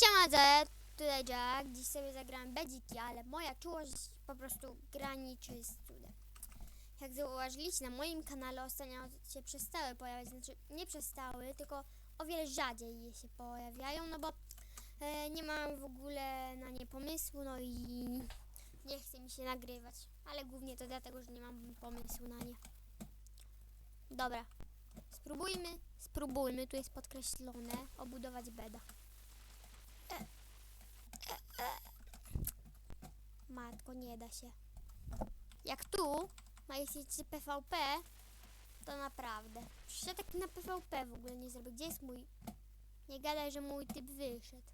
Siema, Z, tutaj Jack. Dziś sobie zagrałem bedziki, ale moja czułość po prostu graniczy z cudem. Jak zauważyliście, na moim kanale ostatnio się przestały pojawiać, znaczy nie przestały, tylko o wiele rzadziej je się pojawiają, no bo e, nie mam w ogóle na nie pomysłu, no i nie chce mi się nagrywać. Ale głównie to dlatego, że nie mam pomysłu na nie. Dobra, spróbujmy, spróbujmy, tu jest podkreślone, obudować beda. Matko, nie da się. Jak tu ma jest PvP, to naprawdę. Przecież ja tak na PvP w ogóle nie zrobię. Gdzie jest mój... Nie gadaj, że mój typ wyszedł.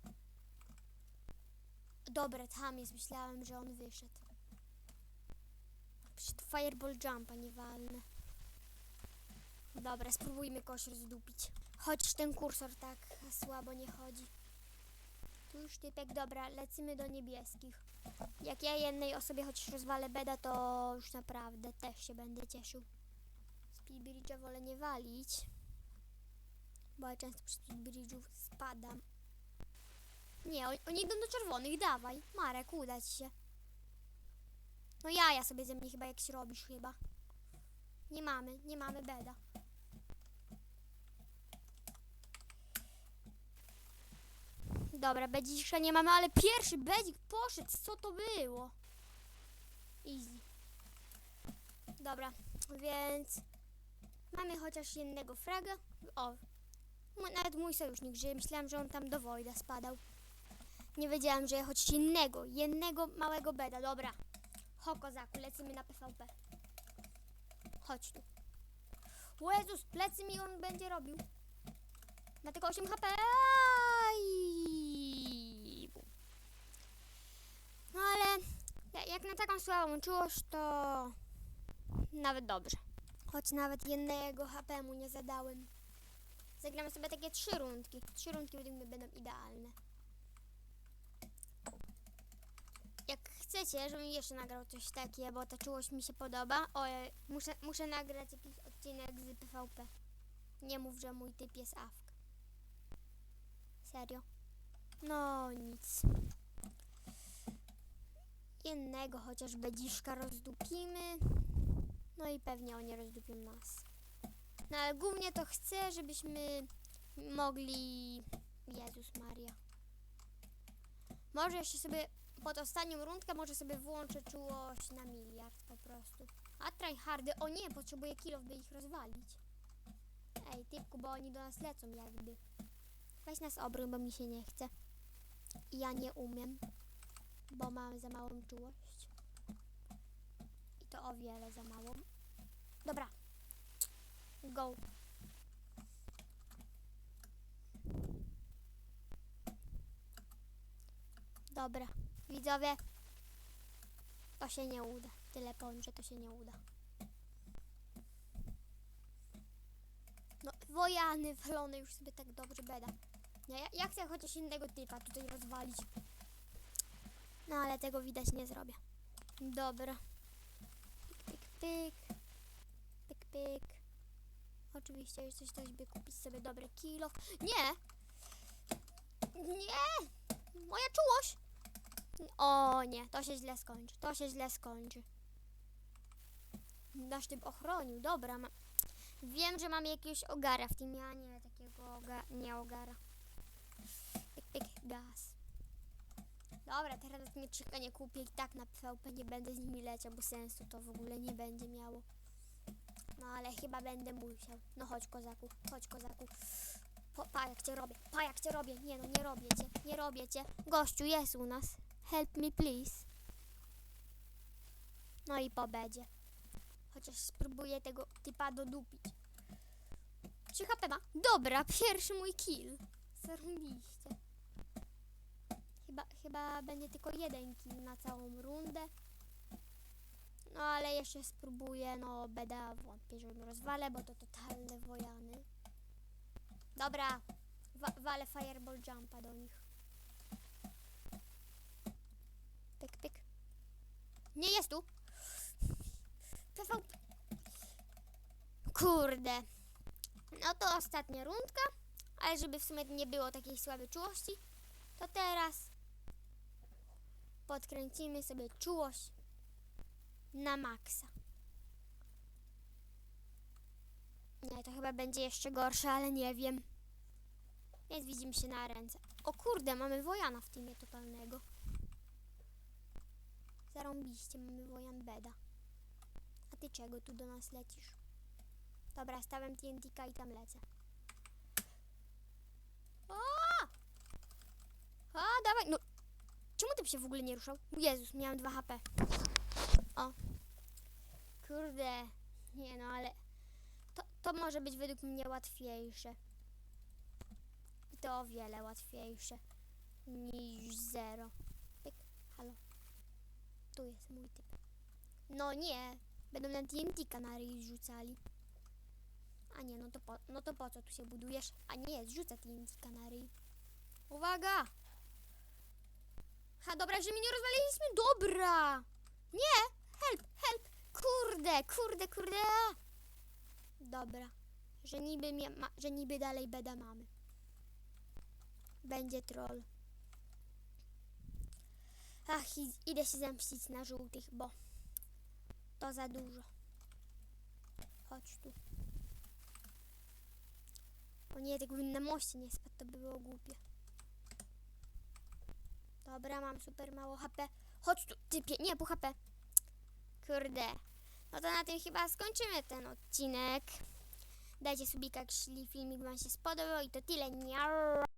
Dobra, tam jest. Myślałem, że on wyszedł. Przecież tu Fireball Jumpa nie walnę. Dobra, spróbujmy kogoś rozdupić. Choć ten kursor tak słabo nie chodzi. Tu już typek, dobra, lecimy do niebieskich. Jak ja jednej osobie chociaż rozwalę beda, to już naprawdę też się będę cieszył. Speedbridge'a wolę nie walić, bo ja często przy Speedbridge'u spadam. Nie, oni, idą do czerwonych, dawaj. Marek, uda ci się. No jaja sobie ze mnie chyba jakś robisz chyba. Nie mamy, nie mamy beda. Dobra, bedzika nie mamy, ale pierwszy bedzik poszedł. Co to było? Easy. Dobra, więc mamy chociaż jednego fraga. O, nawet mój sojusznik żyje. Myślałam, że on tam do Wojda spadał. Nie wiedziałam, że chociaż jednego, jednego małego beda. Dobra, ho kozaku, lecimy na PvP. Chodź tu. O Jezus, plecy mi on będzie robił. Ma tylko 8 HP. Aj! No ale ja- jak na taką słabą czułość, to nawet dobrze. Choć nawet jednego HP mu nie zadałem. Zagramy sobie takie trzy rundki. Trzy rundki według mnie będą idealne. Jak chcecie, żebym jeszcze nagrał coś takiego, bo ta czułość mi się podoba, o, muszę, muszę nagrać jakiś odcinek z PvP. Nie mów, że mój typ jest AFK. Serio? No nic. Jednego chociaż bedziszka rozdupimy. No i pewnie oni rozdupią nas. No ale głównie to chcę, żebyśmy mogli... Jezus Maria. Może jeszcze sobie pod ostatnią rundkę może sobie włączę czułość na miliard po prostu. A tryhardy, o nie, potrzebuję kilof, by ich rozwalić. Ej, typku, bo oni do nas lecą jakby. Weź nas obróć, bo mi się nie chce. Ja nie umiem, bo mam za małą czułość. I to o wiele za małą. Dobra. Go. Dobra. Widzowie. To się nie uda. Tyle powiem, że to się nie uda. No, wojany, walony już sobie tak dobrze beda. Nie, ja, ja chcę chociaż innego typa tutaj rozwalić. No ale tego widać nie zrobię. Dobra. Pyk, pyk, pyk. Pyk. Oczywiście jeszcze coś by kupić sobie dobre kilo. Nie! Nie! Moja czułość! O nie, to się źle skończy. To się źle skończy. Nasz typ ochronił. Dobra, ma... Wiem, że mam jakiegoś ogara w tym, a nie takiego oga... nie ogara. Dobra, teraz mieczyka nie kupię i tak na PvP nie będę z nimi leciał, bo sensu to w ogóle nie będzie miało. No ale chyba będę musiał. No chodź kozaku, chodź kozaku. Po, pa jak cię robię, pa jak cię robię. Nie no, nie robię cię, nie robię cię. Gościu jest u nas. Help me please. No i po bedzie. Chociaż spróbuję tego typa dodupić. 3 HP ma. Dobra, pierwszy mój kill. Zarobiście. Chyba, chyba będzie tylko jeden kill na całą rundę. No ale jeszcze spróbuję, no beda wątpię, że rozwalę, bo to totalne wojany. Dobra, wa walę fireball jumpa do nich. Pyk, pyk. Nie jest tu. PV... Kurde. No to ostatnia rundka, ale żeby w sumie nie było takiej słabej czułości, To teraz podkręcimy sobie czułość na maksa. Nie, to chyba będzie jeszcze gorsze, ale nie wiem. Więc widzimy się na ręce. O kurde, mamy Wojana w teamie totalnego. Zarąbiście, mamy Wojan Beda. A ty czego tu do nas lecisz? Dobra, stałem TNT-ka i tam lecę. O! A, dawaj, no. Czemu ty się w ogóle nie ruszał? Jezus, miałem 2 HP. O. Kurde. Nie no, ale to, to może być według mnie łatwiejsze. I to o wiele łatwiejsze niż zero. Pyk, halo. Tu jest mój typ. No nie, będą na TNT kanary rzucali. A nie, no to po, no to po co tu się budujesz? A nie, zrzuca TNT kanary. Uwaga! Ha, dobra, że mi nie rozwaliliśmy. Dobra! Nie! Help, help! Kurde, kurde, kurde! Dobra, że niby, ma, że niby dalej beda mamy. Będzie troll. Ach, idę się zemścić na żółtych, bo to za dużo. Chodź tu. O nie, tego bym na moście nie spadł, to by było głupie. Dobra, mam super mało HP. Chodź tu, typie, nie, po HP. Kurde. No to na tym chyba skończymy ten odcinek. Dajcie subika, jeśli filmik wam się spodobał i to tyle. Niau.